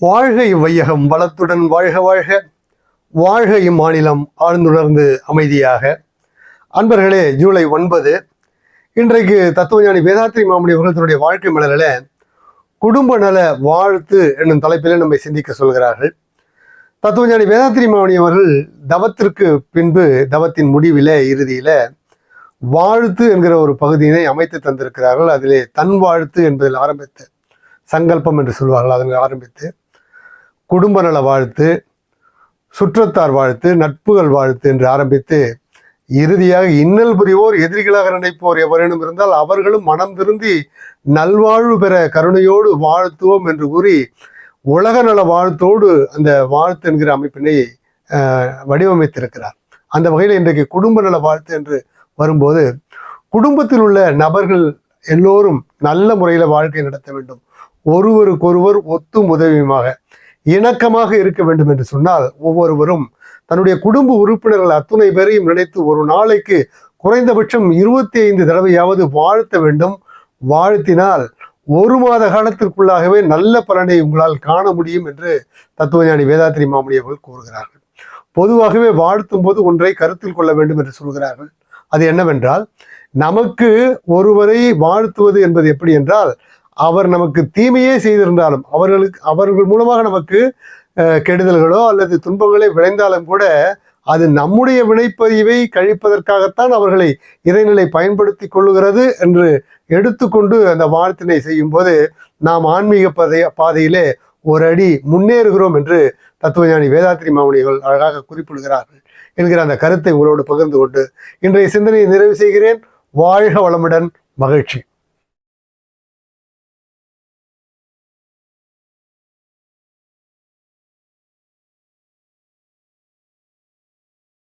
வாழ்க இவ்வையகம் வளத்துடன் வாழ்க வாழ்க. வாழ்க இம்மாநிலம் ஆழ்ந்துணர்ந்து அமைதியாக. அன்பர்களே ஜூலை ஒன்பது. இன்றைக்கு தத்துவஞானி வேதாத்திரி மாமணி அவர்கள் தன்னுடைய வாழ்க்கை மலரில் குடும்ப நல வாழ்த்து என்னும் தலைப்பிலே நம்மை சிந்திக்க சொல்கிறார்கள். தத்துவஞானி வேதாத்திரி மாமணி அவர்கள் தவத்திற்கு பின்பு தவத்தின் முடிவிலே இறுதியில் வாழ்த்து என்கிற ஒரு பகுதியினை அமைத்து தந்திருக்கிறார்கள். அதிலே தன் வாழ்த்து என்பதில் ஆரம்பித்து சங்கல்பம் என்று சொல்வார்கள் அதனை ஆரம்பித்து குடும்ப நல வாழ்த்து சுற்றத்தார் வாழ்த்து நட்புகள் வாழ்த்து என்று ஆரம்பித்து இறுதியாக இன்னல் புரிவோர் எதிரிகளாக நினைப்போர் எவரேனும் இருந்தால் அவர்களும் மனம் திருந்தி நல்வாழ்வு பெற கருணையோடு வாழ்த்துவோம் என்று கூறி உலக நல வாழ்த்தோடு அந்த வாழ்த்து என்கிற அமைப்பினை வடிவமைத்திருக்கிறார். அந்த வகையில் இன்றைக்கு குடும்ப நல வாழ்த்து என்று வரும்போது குடும்பத்தில் உள்ள நபர்கள் எல்லோரும் நல்ல முறையில் வாழ்க்கை நடத்த வேண்டும். ஒருவருக்கொருவர் ஒத்தும் உதவியுமாக இணக்கமாக இருக்க வேண்டும் என்று சொன்னால் ஒவ்வொருவரும் தன்னுடைய குடும்ப உறுப்பினர்கள் அத்துணை பேரையும் நினைத்து ஒரு நாளைக்கு குறைந்தபட்சம் இருபத்தி ஐந்து தடவையாவது வாழ்த்த வேண்டும். வாழ்த்தினால் ஒரு மாத காலத்திற்குள்ளாகவே நல்ல பலனை உங்களால் காண முடியும் என்று தத்துவஞானி வேதாத்திரி மாமணி அவர்கள் கூறுகிறார்கள். பொதுவாகவே வாழ்த்தும் போது ஒன்றை கருத்தில் கொள்ள வேண்டும் என்று சொல்கிறார்கள். அது என்னவென்றால் நமக்கு ஒருவரை வாழ்த்துவது என்பது எப்படி என்றால் அவர் நமக்கு தீமையே செய்திருந்தாலும் அவர்களுக்கு அவர்கள் மூலமாக நமக்கு கெடுதல்களோ அல்லது துன்பங்களே விளைந்தாலும் கூட அது நம்முடைய வினைப்பதிவை கழிப்பதற்காகத்தான் அவர்களை இறைநிலை பயன்படுத்தி கொள்ளுகிறது என்று எடுத்துக்கொண்டு அந்த வாழ்த்தினை செய்யும்போது நாம் ஆன்மீக பாதை பாதையிலே ஒரு அடி முன்னேறுகிறோம் என்று தத்துவஞானி வேதாத்திரி மாமுனிகள் அழகாக குறிப்பிடுகிறார்கள் என்கிற அந்த கருத்தை உங்களோடு பகிர்ந்து கொண்டு இன்றைய சிந்தனையை நிறைவு செய்கிறேன். வாழ்க வளமுடன். மகிழ்ச்சி.